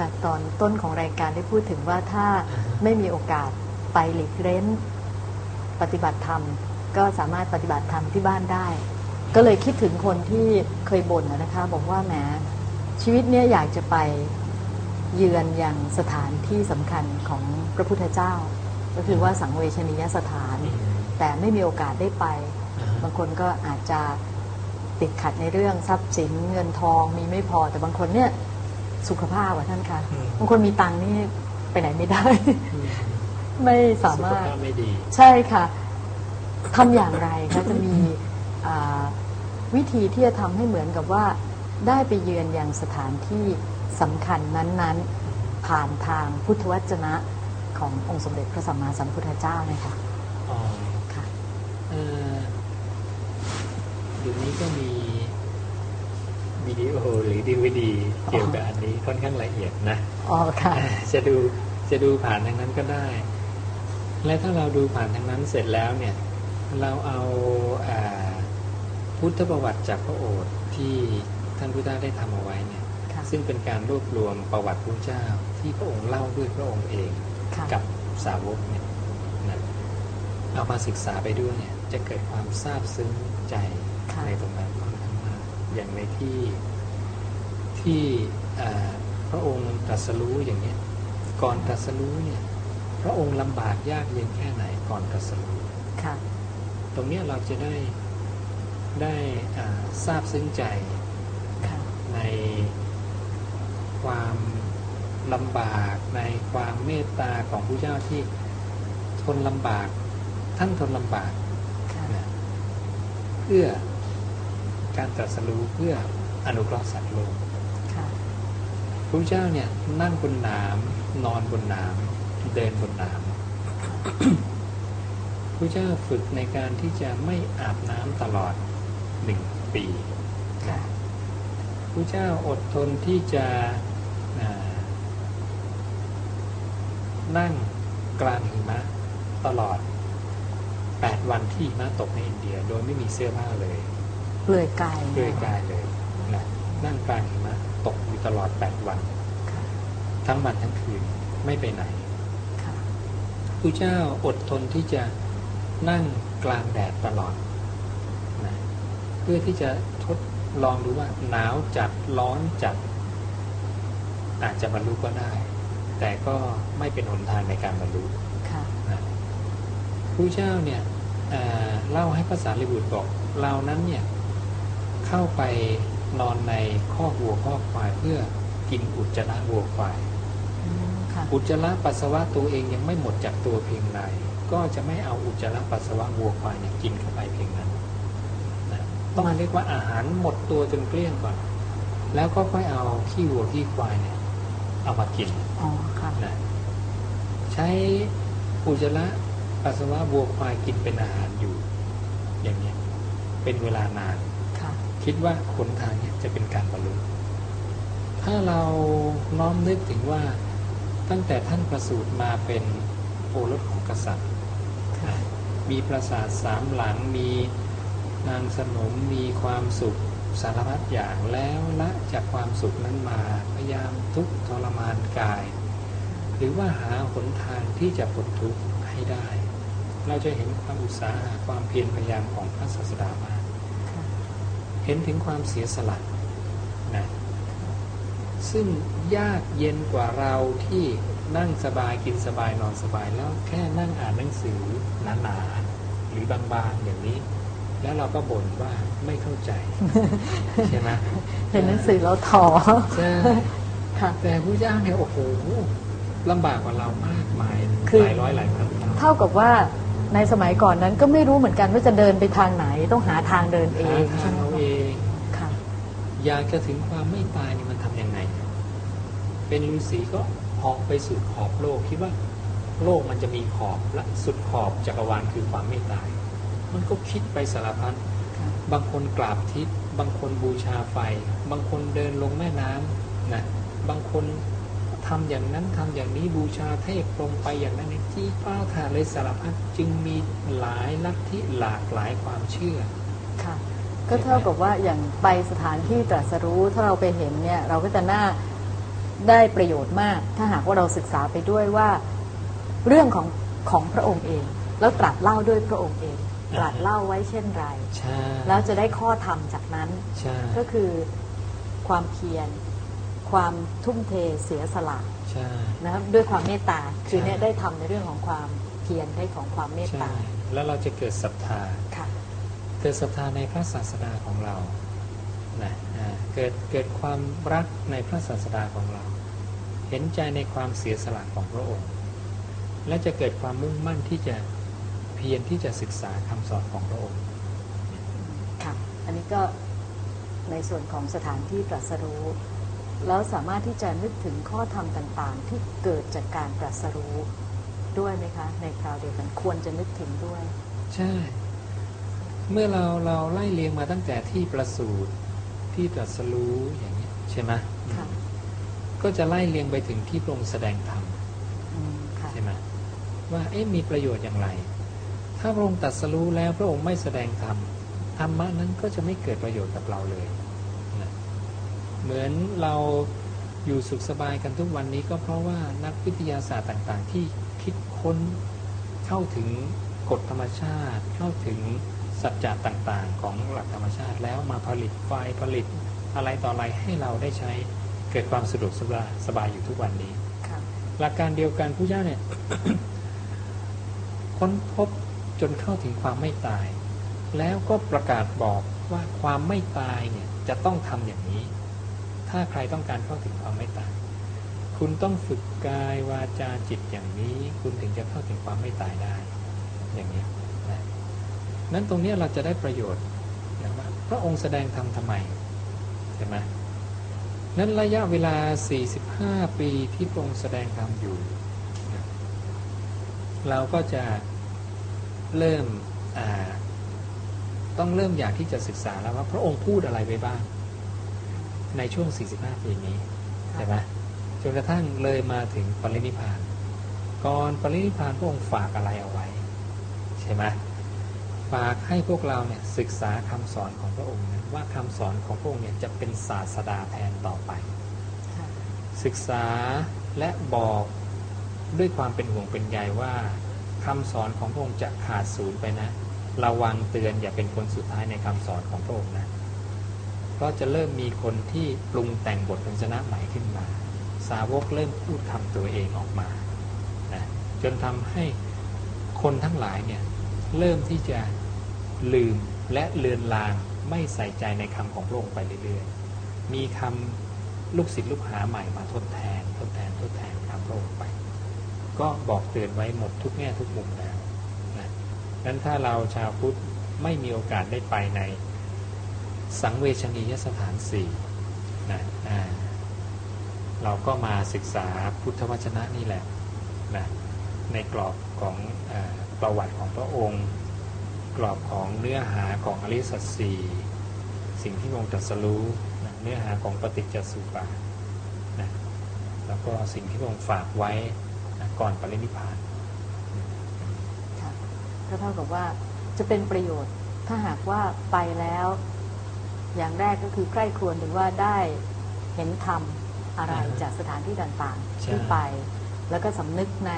ค่ะ ตอนต้นของรายการได้พูดถึงว่าถ้าไม่มีโอกาสไปหลีกเล้น ปฏิบัติธรรม ก็สามารถปฏิบัติธรรมที่บ้านได้ ก็เลยคิดถึงคนที่เคยบ่นนะคะ บอกว่าแหมชีวิตเนี่ยอยากจะไปเยือนอย่างสถานที่สำคัญของพระพุทธเจ้า ก็คือว่าสังเวชนียสถาน แต่ไม่มีโอกาสได้ไป บางคนก็อาจจะติดขัดในเรื่องทรัพย์สินเงินทองมีไม่พอแต่บางคนเนี่ย สุขภาพอะท่านคะอืมบางคนมีตังค์นี่ไปไหนไม่ได้ ไม่สามารถสุขภพไม่ดีใช่ค่ะทำอย่างไรคะจะมีอ่าวิธีที่จะทำให้เหมือนกับว่า ได้ไปเยือนอย่างสถานที่สำคัญนั้น ๆ ผ่านทางพุทธวจนะขององค์สมเด็จพระสัมมาสัมพุทธเจ้าเนี่ยค่ะอ๋อค่ะเอ่อเดี๋ยวนี้ก็มีวิดีโอหรือดีวดีเกี่ยวกับอันนี้ ค่อนข้างละเอียดนะอ๋อค่ะจะดูจะดูผ่านทางนั้นก็ได้ และถ้าเราดูผ่านทางนั้นเสร็จแล้วเนี่ย เราเอาอาพุทธประวัติจากพระโอษฐ์ที่ท่านพุทธาได้ทำเอาไว้เนี่ยค่ะซึ่งเป็นการรวบรวมประวัติพระเจ้าที่พระองค์เล่าด้วยพระองค์เองค่ะกับสาวกเนี่ยนะเอามาศึกษาไปด้วยเนี่ยจะเกิดความซาบซึ้งใจค่ะในตรงนั้นค่อนข้างมากอย่างในที่ ที่อ่าพระองค์ตรัสรู้อย่างเนี้ยก่อนตรัสรู้เนี่ยพระองค์ลำบากยากเย็นแค่ไหนก่อนตรัสรู้ค่ะตรงเนี้ยเราจะได้ได้อ่าทราบซึ้งใจค่ะในความลำบากในความเมตตาของผู้เจ้าที่ทนลำบาก ท่านทนลำบากค่ะนะเพื่อการตรัสรู้เพื่ออนุเคราะห์สัตว์โลกค่ะ พระเจ้าเนี่ยนั่งบนน้ำนอนบนน้ำเดินบนน้ำพระเจ้าฝึกในการที่จะไม่อาบน้ำตลอดหนึ่งปีค่ะพระเจ้าอดทนที่จะอ่านั่งกลางหิมะตลอด 8 วันที่หิมะตกในอินเดีย โดยไม่มีเสื้อผ้าเลยเปลือยกายเปลือยกายเลยนะนั่งกลางหิมะ ตกอยู่ตลอด 8 วันค่ะทั้งวันทั้งคืนไม่ไปไหนค่ะพระเจ้าอดทนที่จะนั่งกลางแดดตลอดนะเพื่อที่จะทดลองดูว่าหนาวจัดร้อนจัด อาจจะบรรลุก็ได้ แต่ก็ไม่เป็นหนทางในการบรรลุค่ะนะพระเจ้าเนี่ยเอ่อเล่าให้ภาษาลิบุตรบอกเรานั้นเนี่ยเข้าไป นอนในข้อกวัวข้อกควายเพื่อกินอุจจาระวัวควายอืมค่ะอุจจาระปัสสาวะตัวเองยังไม่หมดจากตัวเพียงใดก็จะไม่เอาอุจจาระปัสสาวะวัวควายเนี่ยกินเข้าไปเพียงนั้นนะต้องเรียกว่าอาหารหมดตัวจนเกลี้ยงก่อน แล้วก็ค่อยเอาขี้วัวขี้ควายเนี่ยเอามากินอ๋อค่ะนะใช้อุจจาระปัสสาวะวัวควายกินเป็นอาหารอยู่ อย่างเนี้ยเป็นเวลานาน คิดว่าขนทางนี่ยจะเป็นการบรรลุถ้าเราน้อมนึกถึงว่าตั้งแต่ท่านประสูติมาเป็นโอรสของกษัตริย์ มีปราสาทสามหลังมีนางสนมมีความสุขสารพัดอย่างแล้วละจากความสุขนั้นมาพยายามทุกทรมานกาย หรือว่าหาหนทางที่จะพ้นทุกข์ให้ได้ เราจะเห็นความอุตสาหะความเพียรพยายามของพระศาสดามา ห็นถึงความเสียสละนะซึ่งยากเย็นกว่าเราที่นั่งสบายกินสบายนอนสบายแล้วแค่นั่งอ่านหนังสือหนาๆหรือบางๆอย่างนี้ แล้วเราก็บ่นว่าไม่เข้าใจใช่ไหมเห็นหนังสือแล้วถอใช่ค่ะแต่ผู้ย่างเนี่ยโอ้โหลำบากกว่าเรามากมายคือหลายร้อยหลายพันเท่าเท่ากับว่าในสมัยก่อนนั้นก็ไม่รู้เหมือนกันว่าจะเดินไปทางไหนต้องหาทางเดินเอหางทาใช่งไหม เอา คะ เอง ค่ะ อยากจะถึงความไม่ตายนี่มันทำยังไง เป็นฤาษีก็ออกไปสู่ขอบโลกคิดว่าโลกมันจะมีขอบและสุดขอบจักรวาลคือความไม่ตาย มันก็คิดไปสารพัดค่ะบางคนกราบทิศบางคนบูชาไฟ บางคนเดินลงแม่น้ำนะบางคนทำอย่างนั้นทำอย่างนี้บูชาเทพลงไปอย่างนั้นที่ป้าทานเลยสารพัดจึงมีหลายลัทธิหลากหลายความเชื่อค่ะ ก็เท่ากับว่าอย่างไปสถานที่ตรัสรู้ถ้าเราไปเห็นเนี่ยเราก็จะน่าได้ประโยชน์มาก ถ้าหากว่าเราศึกษาไปด้วยว่าเรื่องของของพระองค์เอง แล้วตรัสเล่าด้วยพระองค์เองตรัสเล่าไว้เช่นไรใช่แล้วจะได้ข้อธรรมจากนั้นใช่ก็คือความเพียรความทุ่มเทเสียสละใช่นะครับด้วยความเมตตาคือใช่เนี่ยได้ทำในเรื่องของความเพียรได้ของความเมตใช่ตาแล้วเราจะเกิดศรัทธาค่ะ เกิดศรัทธาในพระศาสดาของเรานะอ่าเกิดเกิดความรักในพระศาสดาของเรา เห็นใจในความเสียสละของพระองค์ และจะเกิดความมุ่งมั่นที่จะเพียรที่จะศึกษาคำสอนของพระองค์ค่ะอันนี้ก็ในส่วนของสถานที่ตรัสรู้แล้วสามารถที่จะนึกถึงข้อธรรมต่าง ๆ ที่เกิดจากการตรัสรู้ด้วยไหมคะ ในคราวเดียวกันควรจะนึกถึงด้วย ใช่ เมื่อเราเราไล่เรียงมาตั้งแต่ที่ประสูติที่ตรัสรู้อย่างนี้ยใช่ไหมค่ะก็จะไล่เรียงไปถึงที่พระองค์แสดงธรรมอืมค่ะใช่ไหมว่าเอ๊ะมีประโยชน์อย่างไร ถ้าพระองค์ตรัสรู้แล้วพระองค์ไม่แสดงธรรมธรรมะนั้นก็จะไม่เกิดประโยชน์กับเราเลยนะเหมือนเราอยู่สุขสบายกันทุกวันนี้ก็เพราะว่านักวิทยาศาสตร์ต่าง ๆ ที่คิดค้นเข้าถึงกฎธรรมชาติเข้าถึง สัจจะต่างๆ ของหลักธรรมชาติแล้วมาผลิตไฟผลิตอะไรต่ออะไรให้เราได้ใช้เกิดความสะดวกสบายสบายอยู่ทุกวันนี้ค่ะหลักการเดียวกันผู้เจ้าเนี่ยค้นพบจนเข้าถึงความไม่ตาย แล้วก็ประกาศบอกว่าความไม่ตายเนี่ยจะต้องทำอย่างนี้ ถ้าใครต้องการเข้าถึงความไม่ตาย คุณต้องฝึกกายวาจาจิตอย่างนี้ คุณถึงจะเข้าถึงความไม่ตายได้ อย่างนี้นะ นั้นตรงนี้เราจะได้ประโยชน์นะว่าพระองค์แสดงธรรมทำไมใช่ไหมนั้นระยะเวลา 45 ปีที่พระองค์แสดงธรรมอยู่นะเราก็จะเริ่มต้องเริ่มอยากที่จะศึกษาแล้วว่าพระองค์พูดอะไรไว้บ้าง ในช่วง 45 ปีนี้ใช่ไหมจนกระทั่งเลยมาถึงปรินิพาน ก่อนปรินิพพานพระองค์ฝากอะไรเอาไว้ ใช่ไหม ฝากให้พวกเราเนี่ยศึกษาคำสอนของพระองค์นะว่าคำสอนของพระองค์เนี่ยจะเป็นศาสดาแทนต่อไปค่ะศึกษาและบอกด้วยความเป็นห่วงเป็นใยว่าคำสอนของพระองค์จะขาดศูนย์ไปนะ ระวังเตือนอย่าเป็นคนสุดท้ายในคำสอนของพระองค์นะเพราะจะเริ่มมีคนที่ปรุงแต่งบทพยัญชนะใหม่ขึ้นมา สาวกเริ่มพูดคำตัวเองออกมานะจนทำให้คนทั้งหลายเนี่ยเริ่มที่จะ ลืมและเลือนลางไม่ใส่ใจในคำของพระองค์ไปเรื่อยๆ มีคำลูกศิษย์ลูกหาใหม่มาทดแทน ทดแทนทดแทนคำพระองค์ไป ก็บอกเตือนไว้หมดทุกแง่ทุกมุมแล้วนะนั้นถ้าเราชาวพุทธไม่มีโอกาสได้ไปในสังเวชนียสถานสี่นะเราก็มาศึกษาพุทธวจนะนี่แหละนะในกรอบของอประวัติของพระองค์ รอบของเนื้อหาของอริยสัจสี่สิ่งที่พระองค์ตรัสรู้นะเนื้อหาของปฏิจจสุบาทนะแล้วก็สิ่งที่พระองค์ฝากไว้นะก่อนปรินิพพานค่ะก็เท่ากับว่าจะเป็นประโยชน์ถ้าหากว่าไปแล้ว อย่างแรกก็คือใกล้ครวญถึงว่าได้เห็นธรรมอะไรอ่าฮะจากสถานที่ต่างๆใช่ที่ไป แล้วก็สำนึกใน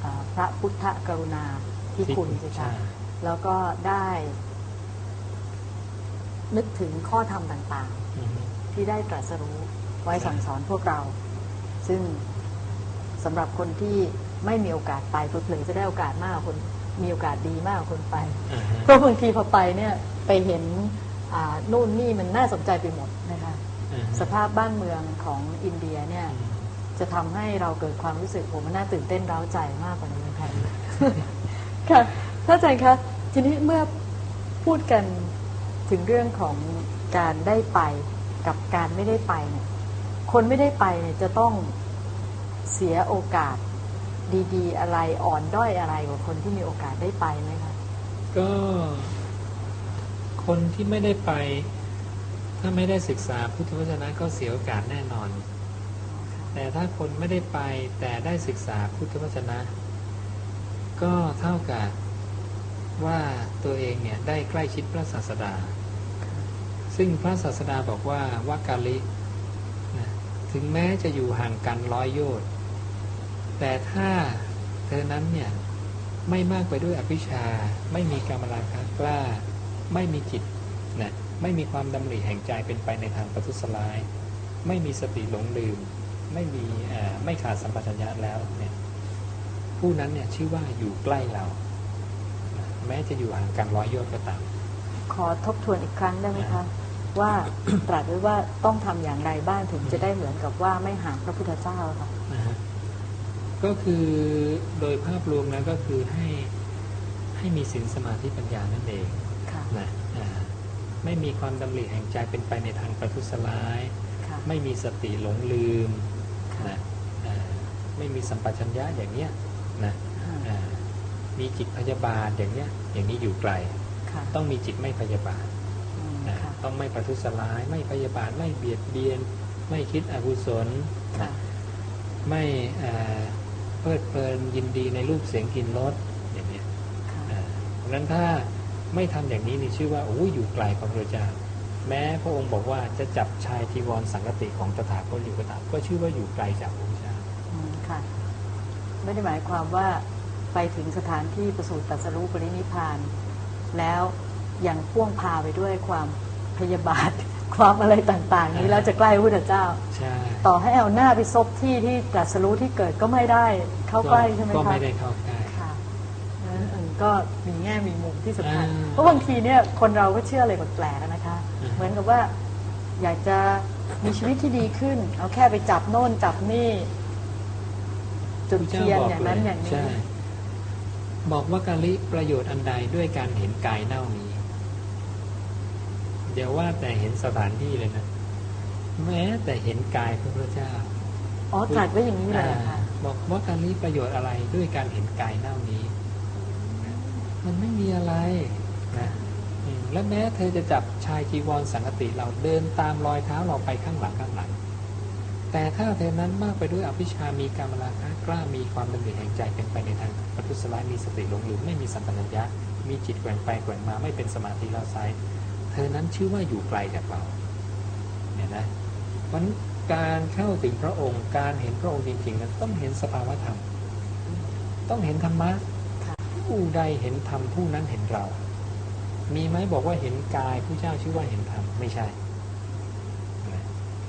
เอ่อพระพุทธกรุณาที่คุณสิคะใช่ แล้วก็ได้ นึกถึงข้อธรรมต่างอือฮึๆที่ได้ตรัสรู้ไว้ใช่สั่งสอนพวกเรา ซึ่งสำหรับคนที่ไม่มีโอกาสไปเผลอๆจะได้โอกาสมากกว่าคนมีโอกาสดีมากกว่าคนไปอ่าฮะเพราะบางทีพอไปเนี่ยไปเห็นอ่านู่นนี่มันน่าสนใจไปหมดนะคะอ่าฮะสภาพบ้านเมืองของอินเดียเนี่ยอืมจะทำให้เราเกิดความรู้สึกโหมันน่าตื่นเต้นร้าวใจมากกว่าในเมืองไทยค่ะท่านอาจารย์คะ ทีนี้เมื่อพูดกันถึงเรื่องของการได้ไปกับการไม่ได้ไปเนี่ยคนไม่ได้ไปเนี่ยจะต้องเสียโอกาสดีๆ อะไรอ่อนด้อยอะไรกว่าคนที่มีโอกาสได้ไปไหมคะก็ คนที่ไม่ได้ไป ถ้าไม่ได้ศึกษาพุทธวจนะก็เสียโอกาสแน่นอน แต่ถ้าคนไม่ได้ไปแต่ได้ศึกษาพุทธวจนะ ก็เท่ากับ ว่าตัวเองเนี่ยได้ใกล้ชิดพระศาสดา ซึ่งพระศาสดาบอกว่าวากาลินะถึงแม้จะอยู่ห่างกันร้อยโยชน์แต่ถ้าเธอนั้นเนี่ยไม่มากไปด้วยอภิชา ไม่มีกามราคะกล้า ไม่มีจิตนะไม่มีความดำริแห่งใจเป็นไปในทางประทุษร้าย ไม่มีสติหลงลืม ไม่มีไม่ขาดสัมปชัญญะแล้วเนี่ยผู้นั้นเนี่ยชื่อว่าอยู่ใกล้เรา แม้จะอยู่ห่างกันร้อยโยชน์ก็ตาม ขอทบทวนอีกครั้งได้ไหมคะ ว่าตรัสไว้ว่าต้องทำอย่างไรบ้างถึงจะได้เหมือนกับว่าไม่ห่างพระพุทธเจ้าค่ะนะฮะก็คือโดยภาพรวมแล้วก็คือให้ให้มีศีลสมาธิปัญญานั่นเองค่ะนะอ่าไม่มีความดำริแห่งใจเป็นไปในทางประทุษร้ายค่ะไม่มีสติหลงลืมค่ะนะอ่าไม่มีสัมปชัญญะอย่างเนี้ยนะค่ะอ่า มีจิตพยาบาทอย่างเนี้ย อย่างนี้อยู่ไกลค่ะต้องมีจิตไม่พยาบาทอืมนะค่ะต้องไม่ประทุษร้าย ไม่พยาบาท ไม่เบียดเบียน ไม่คิดอกุศลค่ะนะไม่เอ่อเพลิดเพลินยินดีในรูปเสียงกลิ่นรสอย่างเนี้ยค่ะอ่าเพราะฉะนั้นถ้าไม่ทำอย่างนี้นี่ชื่อว่าโอ้ยอยู่ไกลพระพุทธเจ้าแม้พระองค์บอกว่าจะจับชายทีวรสังกติของตถาคตอยู่ก็ตามก็ชื่อว่าอยู่ไกลจากพระพุทธเจ้าอืมค่ะไม่ได้หมายความว่า ไปถึงสถานที่ประสูติตรัสรู้ปรินิพพาน แล้วยังพ่วงพาไปด้วยความพยาบาท ความอะไรต่าง ๆ นี้แล้วจะใกล้พระพุทธเจ้าใช่ต่อให้เอาหน้าไปซบที่ที่ตรัสรู้ที่เกิดก็ไม่ได้เข้าใกล้ใช่ไหมก็คะไม่ได้เข้าใกล้ค่ะนั้นเออก็มีแง่มีมุมที่สำคัญอ่าเพราะบางทีเนี่ยคนเราก็เชื่ออะไรแปลกๆนะคะอ่าเหมือนกับว่าอยากจะมีชีวิตที่ดีขึ้น เอาแค่ไปจับโน่นจับนี่ จุดเทียนอย่างนั้นอย่างนี้ใช่ บอกว่าการลิประโยชน์อันใดด้วยการเห็นกายเน่านี้ เดี๋ยวว่าแต่เห็นสถานที่เลยนะ แม้แต่เห็นกายพระพุทธเจ้า อ๋อตรัสไว้อย่างนี้เลยเหรออ่าค่ะ บอกว่าการลิประโยชน์อะไรด้วยการเห็นกายเน่านี้นะมันไม่มีอะไรนะอืมและแม้เธอจะจับชายจีวรสังกติเราเดินตามรอยเท้าเราไปข้างหลังข้างหลัง แต่ถ้าเธอนั้นมากไปด้วยอภิชามีการมราคะกล้ามีความดำริแห่งใจเป็นไปในทางปัทุสลายมีสติหลงลืมไม่มีสัมปัญญะมีจิตแกว่งไปแกว่งมาไม่เป็นสมาธิเราไซด์เธอนั้นชื่อว่าอยู่ไกลจากเราเนี่ยนะเพราะนั้นการเข้าถึงพระองค์การเห็นพระองค์จริงๆนั้นต้องเห็นสภาวธรรม ต้องเห็นธรรมะผู้ใดเห็นธรรมผู้นั้นเห็นเรา มีไหมบอกว่าเห็นกายผู้เจ้าชื่อว่าเห็นธรรมไม่ใช่นะ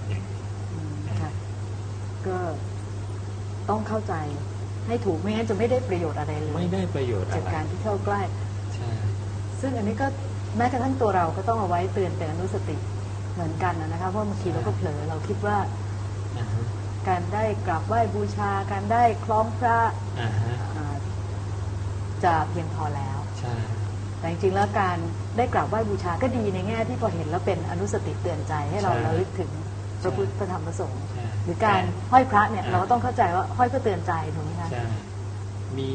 อย่างนี้ อืมค่ะ ก็ ต้องเข้าใจให้ถูกไม่งั้นจะไม่ได้ประโยชน์อะไรเลยไม่ได้ประโยชน์อะจากไรการที่เข้าใกล้ใช่ซึ่งอันนี้ก็แม้กระทั่งตัวเราก็ต้องเอาไว้เตือนเป็นอนุสติเหมือนกันนะคะเพราะบางทีเราก็เผลอเราคิดว่าอ่าฮะการได้กราบไหว้บูชา การได้คล้องพระอ่าฮะอ่าจะเพียงพอแล้วใช่แต่จริงๆแล้วการได้กราบไหว้บูชาก็ดีในแง่ที่พอเห็นแล้วเป็นอนุสติเตือนใจให้เราระลึกถึงพระพุทธพระธรรมพระสงฆ์ใช่ หรือการห้อยพระเนี่ยเราก็ต้องเข้าใจว่าห้อยเพื่อเตือนใจถูกไหมคะใช่มี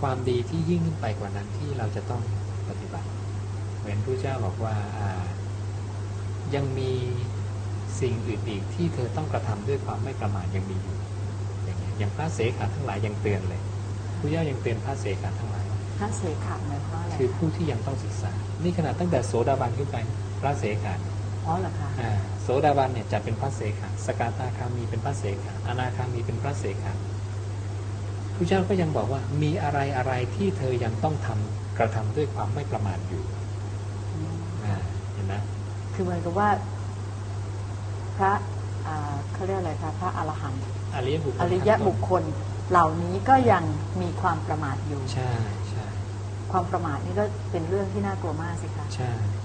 ความดีที่ยิ่งขึ้นไปกว่านั้นที่เราจะต้องปฏิบัติ เหมือนพระเจ้าบอกว่าอ่ายังมีสิ่งอื่นอีกที่เธอต้องกระทำด้วยความไม่ประมาทยังมีอยู่อย่างเงี้ยอย่างพระเสขาทั้งหลายยังเตือนเลยพระเจ้ายังเตือนพระเสขาทั้งหลายว่าพระเสขหมายความว่าอะไรคือคะผู้ที่ยังต้องศึกษา นี่ขนาดตั้งแต่โสดาบันขึ้นไปพระเสขา อ๋อเหรอคะอ่าโสดาบันเนี่ยจะเป็นพระเสขาสกทาคามีเป็นพระเสขาอนาคามีเป็นพระเสขาพระเจ้าก็ยังบอกว่ามีอะไรอะไรที่เธอยังต้องทำกระทำด้วยความไม่ประมาทอยู่อืมอ่าเห็นไหมคือเหมือนกับว่า พระอ่าเขาเรียกอะไรคะพระอรหันต์อริยบุคคลอริยบุคคลเหล่านี้ก็ยังมีความประมาทอยู่ ใช่ใช่ความประมาทนี่ก็เป็นเรื่องที่น่ากลัวมากสิคะใช่ใช่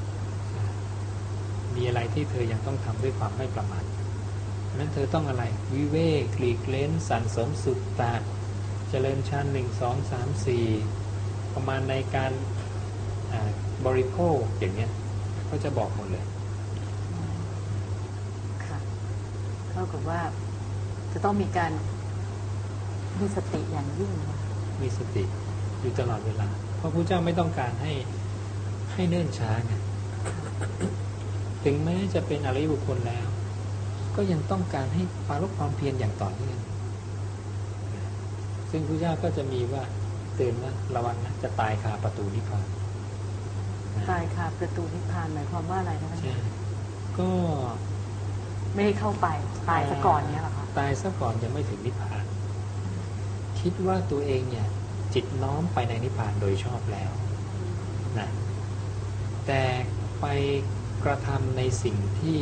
มีอะไรที่เธอยังต้องทำด้วยความไม่ประมาทนั้นเธอต้องอะไรวิเวกหลีกเล้นสันสมสุตตะเจริญชั้นหนึ่งสองสามสี่ประมาณในการอ่าบริโภคอย่างเนี้ยก็จะบอกหมดเลยค่ะเท่ากับว่า จะต้องมีการมีสติอย่างยิ่งค่ะมีสติอยู่ตลอดเวลา เพราะพระเจ้าไม่ต้องการให้ให้เนิ่นช้าไง ถึงแม้จะเป็นอริยบุคคลแล้ว ก็ยังต้องการให้ปรารบความเพียรอย่างต่อเนื่องซึ่งพระเจ้าก็จะมีว่าเตือนว่าระวังนะจะตายคาประตูนิพพานนะตายคาประตูนิพพานหมายความว่าอะไรนะคะใช่ก็ไม่ให้เข้าไปตายซะก่อนเนี้ยเหรอคะตายซะก่อนยังไม่ถึงนิพพาน คิดว่าตัวเองเนี่ย จิตน้อมไปในนิพพานโดยชอบแล้วนะแต่ไป กระทำในสิ่งที่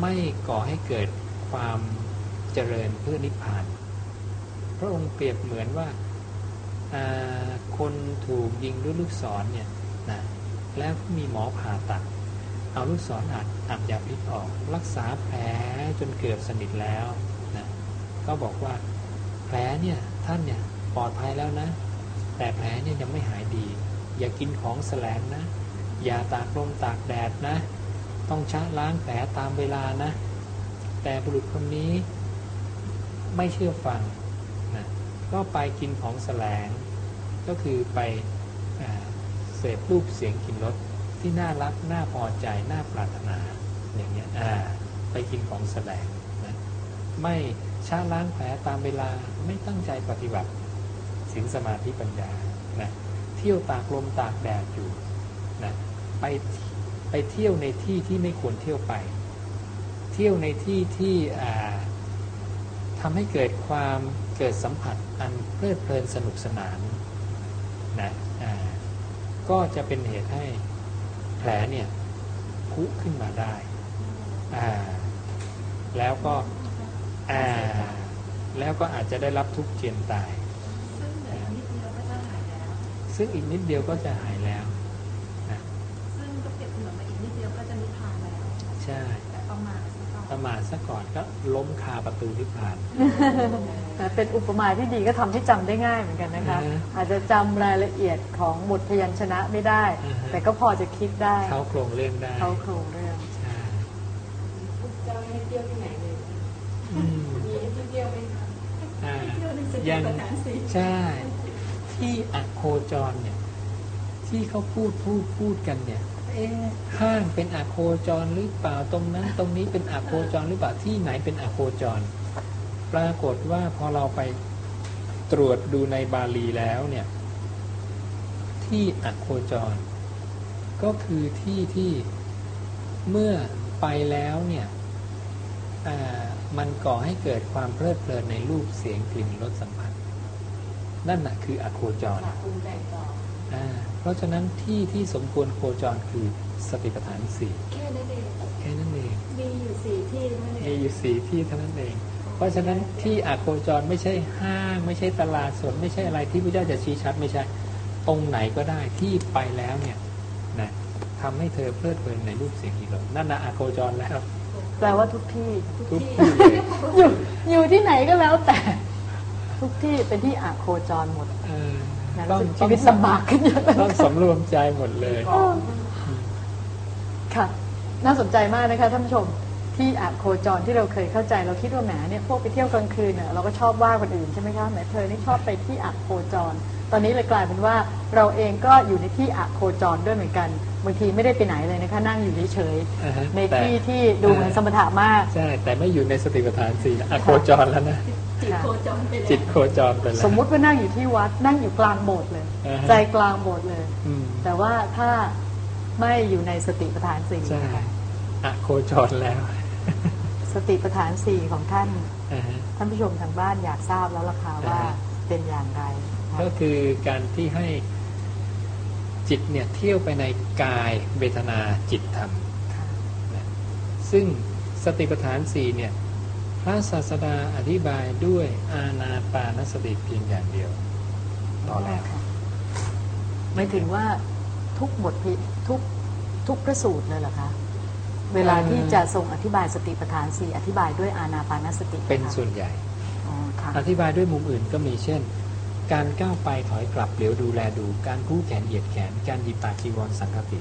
ไม่ก่อให้เกิดความเจริญเพื่อนิพพาน พระองค์เปรียบเหมือนว่าอ่าคนถูกยิงด้วยลูกศรเนี่ยนะแล้วมีหมอผ่าตัด เอาลูกศรอัดอัดยาพิษออก รักษาแผลจนเกือบสนิทแล้วนะก็บอกว่าแผลเนี่ยท่านเนี่ยปลอดภัยแล้วนะ แต่แผลเนี่ยยังไม่หายดี อย่ากินของแสลงนะ อย่าตากลมตากแดดนะ ต้องชะล้างแผลตามเวลานะ แต่บุรุษคนนี้ไม่เชื่อฟังนะก็ไปกินของแสลง ก็คือไปอเสพรูปเสียงกลิ่นรสที่น่ารักน่าพอใจน่าปรารถนาอย่างเงี้ยไปกินของแสลงนะไม่ชะล้างแผลตามเวลาไม่ตั้งใจปฏิบัติสิงสมาธิปัญญานะเที่ยวตากลมตากแดดอยู่นะ ไปไปเที่ยวในที่ที่ไม่ควรเที่ยวไป เที่ยวในที่ที่อ่าทำให้เกิดความเกิดสัมผัสอันเพลิดเพลินสนุกสนานนะอ่าก็จะเป็นเหตุให้แผลเนี่ยพุขึ้นมาได้อ่าแล้วก็อ่าแล้วก็อาจจะได้รับทุกข์เจียนตาย ซึ่งเหลืออีกนิดเดียวก็จะหายแล้วซึ่งอีกนิดเดียวก็จะหายแล้วนะ ซึ่งก็เปรียบเสมือนมาอีกนิดเดียวก็จะนิพพาน แล้วใช่แต่ประมาทซะก่อนประมาทซะก่อนก็ล้มคาประตูนิพพานแต่เป็นอุปมาที่ดีก็ทำให้จำได้ง่ายเหมือนกันนะคะอือฮะอาจจะจำรายละเอียดของบทพยัญชนะไม่ได้อือฮะแต่ก็พอจะคิดได้ เขาโครงเรื่องได้ เขาโครงเรื่องใช่เจ้าไม่เที่ยวที่ไหนเลยอืมมีที่เที่ยวไหมคะอ่าเที่ยวในสติยังปัฏฐานสี่ใช่ที่อโคจรเนี่ยที่เขาพูดพูดพูดกันเนี่ย เอ๊ะห้างเป็นอะโคจรหรือเปล่าตรงนั้น ตรงนี้เป็นอะโคจรหรือเปล่าที่ไหนเป็นอะโคจร ปรากฏว่าพอเราไปตรวจดูในบาลีแล้วเนี่ย ที่อะโคจร ก็คือที่ที่เมื่อไปแล้วเนี่ยมันก่อให้เกิดความเพลิดเพลินในรูปเสียงกลิ่นรสสัมผัส นั่นน่ะคืออะโคจร ปรุงแต่งต่ออ่าเพราะฉะนั้นที่ที่สมควรโคจรคือสติปัฏฐานสี่แค่นั้นเองแค่นั้นเองมีอยู่สี่ที่นั่นเอมีงอยู่สี่ที่เท่านั้นเอง เพราะฉะนั้นที่อโคจรไม่ใช่ห้างไม่ใช่ตลาดสดไม่ใช่อะไรที่พระเจ้าจะชี้ชัดไม่ใช่ตรงไหนก็ได้ที่ไปแล้วเนี่ยนะทำให้เธอเพลิดเพลินในรูปเสียงกลิ่นรสนั่นนะอโคจรแล้วแปลว่าทุกที่ทุกที่เลยอยู่อยู่ที่ไหนก็แล้วแต่ ทุกที่เป็นที่อาโคจรหมดเออนะ ต้องรู้สึกชีวิตลำบากขึ้นเยอะเลยต้องสำรวมใจหมดเลย ค่ะ น่าสนใจมากนะคะท่านผู้ชมที่อาโคจรที่เราเคยเข้าใจเราคิดว่าแหมเนี่ยพวกไปเที่ยวกลางคืนเนี่ยเราก็ชอบว่าคนอื่นใช่ไหมคะแหมเธอนี่ชอบไปที่อาโคจร ตอนนี้เลยกลายเป็นว่าเราเองก็อยู่ในที่อาโคจรด้วยเหมือนกันบางทีไม่ได้ไปไหนเลยนะคะนั่งอยู่เฉยอ่าฮะๆในแต่ที่ที่ดูเหมือนสมถะมากใช่แต่ไม่อยู่ในสติปัฏฐานสี่นะอโคจรแล้วนะจิต โคจรไปแล้วจิตโคจรไปแล้วสมมุติว่านั่งอยู่ที่วัด นั่งอยู่กลางโบสถ์เลยอ่าฮะใจกลางโบสถ์เลยอืมแต่ว่าถ้าไม่อยู่ในสติปัฏฐานสี่ใช่นะคะอโคจรแล้ว สติปัฏฐานสี่ของท่านอ่าฮะท่านผู้ชมทางบ้านอยากทราบแล้วล่ะค่ะว่าอ่าฮะเป็นอย่างไรนะคะก็คือการที่ให้จิตเนี่ยเที่ยวไปในกายเวทนาจิตธรรมค่ะนะซึ่งสติปัฏฐานสี่เนี่ย พระศาสดาอธิบายด้วยอาณาปานสติเพียงอย่างเดียวพอแล้วค่ะหมายถึงว่าทุกบทพิทุกทุกพระสูตรเลยเหรอคะเวลาที่จะทรงอธิบายสติปัฏฐานสี่อธิบายด้วยอานาปานสติไหมคะเป็นส่วนใหญ่อ๋อค่ะอธิบายด้วยมุมอื่นก็มีเช่น การก้าวไปถอยกลับเหลียวดูแลดูการกู้แขนเหยียดแขน การหยิบปากจีวรสังคติ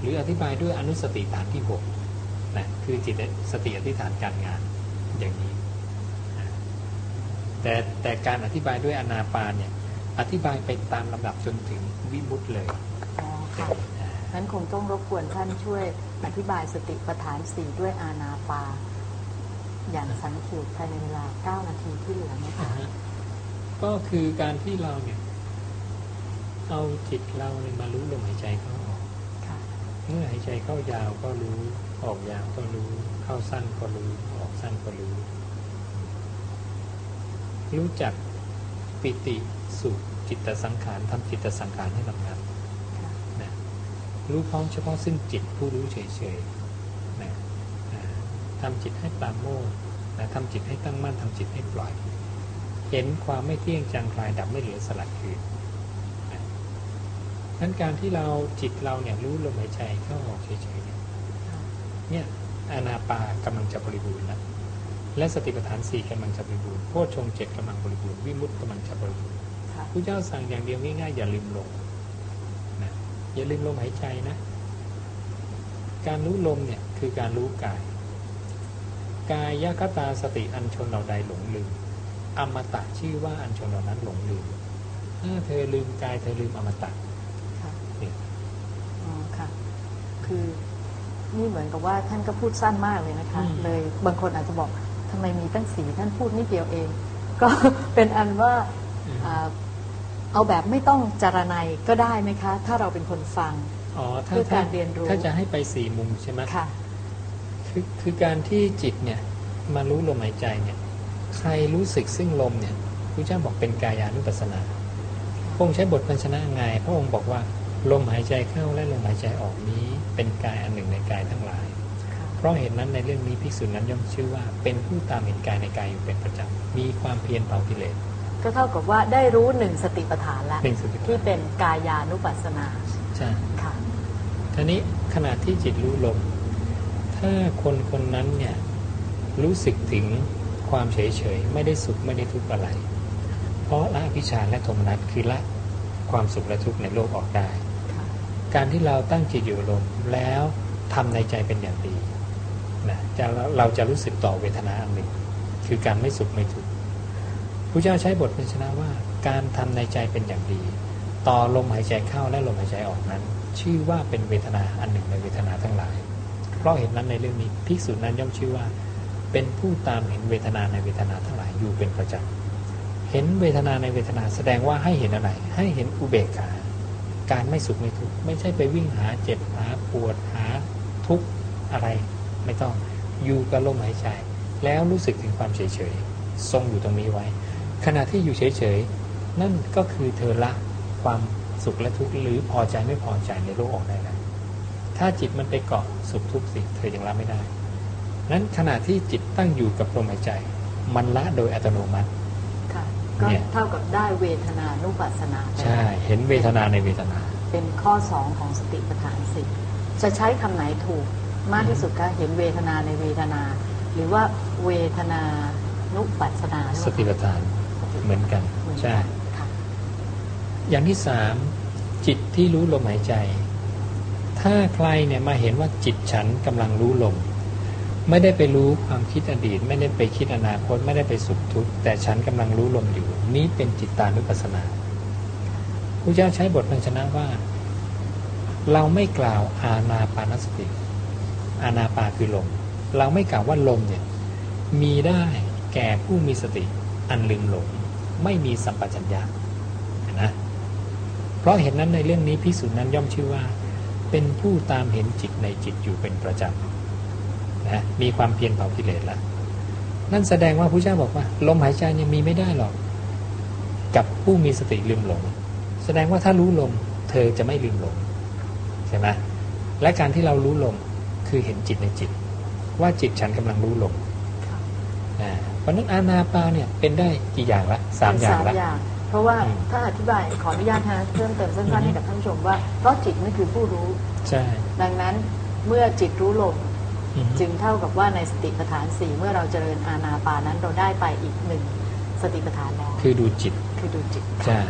หรืออธิบายด้วยอนุสติฐานที่หกนะคือจิตสติอธิษฐานการงาน อย่างนี้นะแต่แต่การอธิบายด้วยอนาปานเนี่ย อธิบายไปตามลำดับจนถึงวิมุตติเลยอ๋อค่ะนั้นคงต้องรบกวนท่านช่วย อธิบายสติปัฏฐานสี่ด้วยอานาปา อย่างสังเขปภายในเวลา 9 นาทีที่เหลือไหมอ่าคะฮะก็คือการที่เราเนี่ย เอาจิตเราเนี่ยมารู้ลมหายใจเข้าออกค่ะเมื่อหายใจเข้ายาวก็รู้พอออกยาวก็รู้ เข้าสั้นก็รู้ออกสั้นก็รู้ รู้จักปิติสุขจิตสังขารทำจิตสังขารให้ลำดับนะรู้พร้อมเฉพาะซึ่งจิตผู้รู้เฉยๆนะอ่าทำจิตให้ปราโมทย์นะทำจิตให้ตั้งมั่นทำจิตให้ปล่อย เห็นความไม่เที่ยงจางคลายดับไม่เหลือสลัดคืนนะนั้นการที่เราจิตเราเนี่ยรู้ลมหายใจเข้าออกเฉยๆเนี่ยเนี่ย อานาปากำลังจะบริบูรณ์แล้วและสติปัฏฐานสี่กำลังจะบริบูรณ์โพชฌงค์เจ็ดกำลังบริบูรณ์วิมุตติกำลังจะบริบูรณ์ค่ะผู้เจ้าสั่งอย่างเดียวง่ายๆอย่าลืมลมนะอย่าลืมลมหายใจนะ การรู้ลมเนี่ยคือการรู้กาย กายยคตาสติอันชนเราใดหลงลืมอมตะชื่อว่าอันชนเหล่านั้นหลงลืมถ้าเธอลืมกายเธอลืมอมตะค่ะนี่อ๋อค่ะ คือ นี่เหมือนกับว่าท่านก็พูดสั้นมากเลยนะคะอืมเลยบางคนอาจจะบอกทำไมมีตั้งสีท่านพูดนิดเดียวเอง ก็เป็นอันว่าอ่าเอาแบบไม่ต้องจารนัยก็ได้ไหมคะ ถ้าเราเป็นคนฟังอ๋อถ้าเพื่อถ้าการเรียนรู้ถ้าจะให้ไปสี่มุมใช่ไหมค่ะคือคือการที่จิตเนี่ยมารู้ลมหายใจเนี่ยใครรู้สึกซึ่งลมเนี่ยพระเจ้าบอกเป็นกายานุปัสสนาพระองค์ใช้บทพันชนะไง พระองค์บอกว่า ลมหายใจเข้าและลมหายใจออกนี้ เป็นกายอันหนึ่งในกายทั้งหลาย เพราะเหตุนั้นในเรื่องนี้ภิกษุนั้นย่อมชื่อว่า เป็นผู้ตามเห็นกายในกายอยู่เป็นประจำมีความเพียรเผากิเลสก็เท่ากับว่าได้รู้หนึ่งสติปัฏฐานแล้วหนึ่งสติปัฏฐานที่เป็นกายานุปัสสนาใช่ค่ะทีนี้ขณะที่จิตรู้ลม ถ้าคนคนนั้นเนี่ยรู้สึกถึงความเฉยเฉยๆไม่ได้สุขไม่ได้ทุกข์อะไร เพราะละอภิชฌาและโทมนัสคือละความสุขและทุกข์ในโลกออกได้ค่ะ การที่เราตั้งจิตอยู่ลมแล้วทำในใจเป็นอย่างดีนะจะเราจะรู้สึกต่อเวทนาอันหนึ่ง คือการไม่สุขไม่ทุกข์พระเจ้าใช้บทเป็นชนะว่า การทำในใจเป็นอย่างดี ต่อลมหายใจเข้าและลมหายใจออกนั้น ชื่อว่าเป็นเวทนาอันหนึ่งในเวทนาทั้งหลาย เพราะเหตุนั้นในเรื่องนี้ภิกษุนั้นย่อมชื่อว่า เป็นผู้ตามเห็นเวทนาในเวทนาทั้งหลายอยู่เป็นประจำเห็นเวทนาในเวทนาแสดงว่าให้เห็นอะไร ให้เห็นอุเบกขา การไม่สุขไม่ทุกข์ไม่ใช่ไปวิ่งหาเจ็บหาปวดหาทุกข์อะไรไม่ต้องอยู่กับลมหายใจแล้วรู้สึกถึงความเฉยเฉยๆทรงอยู่ตรงนี้ไว้ ขณะที่อยู่เฉยเฉยๆ นั่นก็คือเธอละความสุขและทุกข์หรือพอใจไม่พอใจในโลกออกได้แล้วถ้าจิตมันไปเกาะสุขทุกข์สิเธอยังละไม่ได้ นั้นขณะที่จิตตั้งอยู่กับลมหายใจ มันละโดยอัตโนมัติ ก็เนี่ยเท่ากับได้เวทนานุปัสสนาไปใช่ เห็นเวทนาในเวทนา เป็นข้อสองของสติปัฏฐานสี่จะใช้คำไหนถูกมากที่สุดก็เห็นเวทนาในเวทนา หรือว่าเวทนานุปัสสนา สติปัฏฐานเหมือนกันเหมือนกันใช่ค่ะอย่างที่สามจิตที่รู้ลมหายใจ ถ้าใครเนี่ยมาเห็นว่าจิตฉันกำลังรู้ลม ไม่ได้ไปรู้ความคิดอดีต ไม่ได้ไปคิดอนาคต ไม่ได้ไปสุขทุกข์แต่ฉันกำลังรู้ลมอยู่ นี้เป็นจิตตานุปัสสนาพระเจ้าใช้บทพันชนะว่า เราไม่กล่าวอาณาปานสติอาณาปาคือลม เราไม่กล่าวว่าลมเนี่ยมีได้แก่ผู้มีสติอันลืมหลงไม่มีสัมปชัญญะนนะเพราะเห็นนั้นในเรื่องนี้พิสูจน์นั้นย่อมชื่อว่า เป็นผู้ตามเห็นจิตในจิตอยู่เป็นประจำ นะมีความเพียรเผากิเลสแล้วนั่นแสดงว่าพระเจ้าบอกว่า ลมหายใจยังมีไม่ได้หรอก กับผู้มีสติลืมหลง แสดงว่าถ้ารู้ลม เธอจะไม่ลืมหลงใช่ไหมและการที่เรารู้ลมคือเห็นจิตในจิต ว่าจิตฉันกำลังรู้ลมค่ะอ่าเพราะฉะนั้นอานาปาเนี่ยเป็นได้กี่อย่างละสามอย่างเป็นละอย่างเพราะว่าอืมถ้าอธิบายขออนุญาตนะเพิ่มเติมสั้อืนมๆให้กับท่านผู้ชมว่าเพราะจิตนั่นคือผู้รู้ใช่ดังนั้นเมื่อจิตรู้ลมอือฮึ จึงเท่ากับว่าในสติปัฏฐานสี่เมื่อเราเจริญอาณาปานั้นเราได้ไปอีกหนึ่งสติปัฏฐานแล้วคือดูจิต คือดูจิตใช่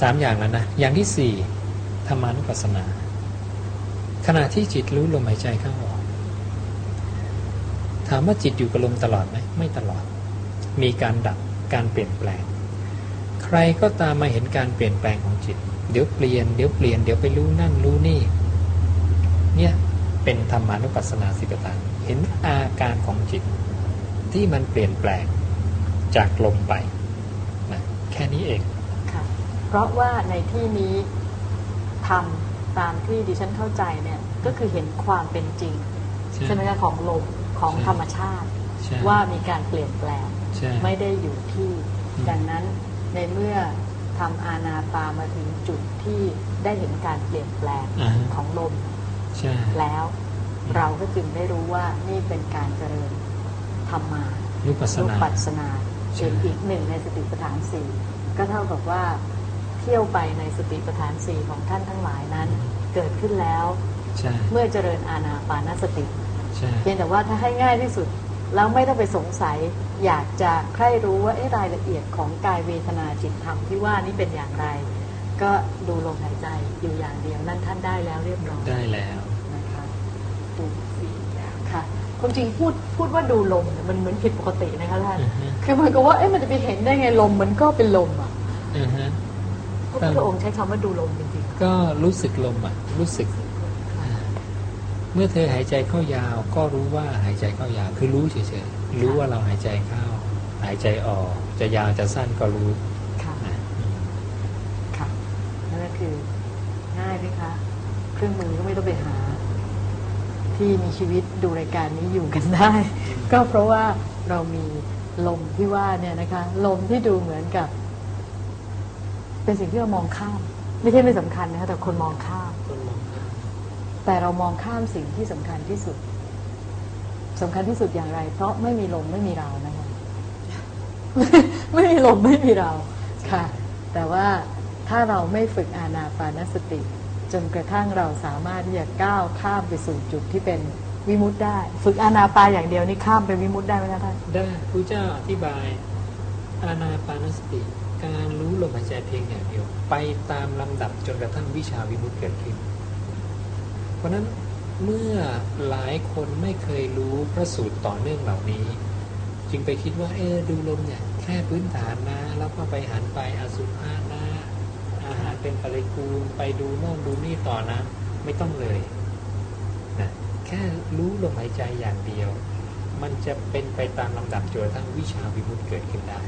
สามอย่างแล้วนะ อย่างที่สี่ธรรมานุปัสสนา ขณะที่จิตรู้ลมหายใจเข้าออก ถามว่าจิตอยู่กับลมตลอดไหมไม่ตลอด มีการดับการเปลี่ยนแปลง ใครก็ตามมาเห็นการเปลี่ยนแปลงของจิต เดี๋ยวเปลี่ยนเดี๋ยวเปลี่ยนเดี๋ยวไปรู้นั่นรู้นี่ เนี่ย เป็นธรรมานุปัสสนาสิกตาเห็นอาการของจิตที่มันเปลี่ยนแปลงจากลมไปนะแค่นี้เองค่ะเพราะว่าในที่นี้ทำตามที่ดิฉันเข้าใจเนี่ยก็คือเห็นความเป็นจริง ใช่ใช่ไหมคะของลมของใช่ธรรมชาติใช่ว่ามีการเปลี่ยนแปลงใช่ไม่ได้อยู่ที่อืมดังนั้นในเมื่อทำอานาปามาถึงจุดที่ได้เห็นการเปลี่ยนแปลงอ่าฮะของลมใช่ แล้วเราก็จึงได้รู้ว่านี่เป็นการเจริญธรรมารูปัสรูนาปัสนาใช่เป็นอีกหนึ่งในสติปัฏฐานสี่ก็เท่ากับว่าเที่ยวไปในสติปัฏฐานสี่ของท่านทั้งหลายนั้น เกิดขึ้นแล้วใช่เมื่อเจริญอาณาปานสติใช่เพียงแต่ว่าถ้าให้ง่ายที่สุดแล้วไม่ต้องไปสงสัย อยากจะใคร่รู้ว่าเอ๊ะรายละเอียดของกายเวทนาจิตธรรมที่ว่านี้เป็นอย่างไร ก็ดูลมหายใจอยู่อย่างเดียวนั่นท่านได้แล้วเรียบร้อยได้แล้วนะคะดูสี่อย่างค่ะความจริงพูดพูดว่าดูลมเนี่ยมันเหมือนผิดปกตินะคะท่านอือฮึคือมันก็ว่าเอ๊ะมันจะไปเห็นได้ไงลมมันก็เป็นลมอะอือฮะพระพุทธองค์ใช้คำว่าดูลมจริงก็รู้สึกลมอะรู้สึกอ่าเมื่อเธอหายใจเข้ายาว ก็รู้ว่าหายใจเข้ายาวคือรู้เฉยๆรู้ว่าเราหายใจเข้า หายใจออก จะยาวจะสั้นก็รู้ ๆค่ะ นะอืม ค่ะนั่นก็คือง่าย ไหมคะ เครื่องมือก็ไม่ต้องไปหา ที่มีชีวิตดูรายการนี้อยู่กันได้ ก็เพราะว่าเรามีลมที่ว่าเนี่ยนะคะ ลมที่ดูเหมือนกับ เป็นสิ่งที่เรามองข้าม ไม่ใช่ไม่สำคัญนะคะแต่คนมองข้ามต้นมองข้าม แต่เรามองข้ามสิ่งที่สำคัญที่สุดสำคัญที่สุดอย่างไร เพราะไม่มีลมไม่มีเรานะคะไม่มีลมไม่มีเราค่ะ แต่ว่าถ้าเราไม่ฝึกอานาปานสติ จนกระทั่งเราสามารถที่จะก้าวข้ามไปสู่จุดที่เป็นวิมุตได้ ฝึกอานาปาอย่างเดียวนี่ข้ามไปวิมุตได้ไหมคะท่านได้พระเจ้าอธิบายอานาปานสติ การรู้ลมหายใจเพียงอย่างเดียว ไปตามลำดับจนกระทั่งวิชาวิมุตเกิดขึ้น เพราะฉะนั้นเมื่อหลายคนไม่เคยรู้พระสูตรต่อเนื่องเหล่านี้ จึงไปคิดว่า เออดูลมเนี่ยแค่พื้นฐานนะ แล้วก็ไปหันไปอสุภานะ อาหารเป็นปริกูลไปดูโน่นดูนี่ต่อนะ ไม่ต้องเลยนะแค่รู้ลมหายใจอย่างเดียว มันจะเป็นไปตามลำดับจนกระทั่งวิชาวิมุตติเกิดขึ้นได้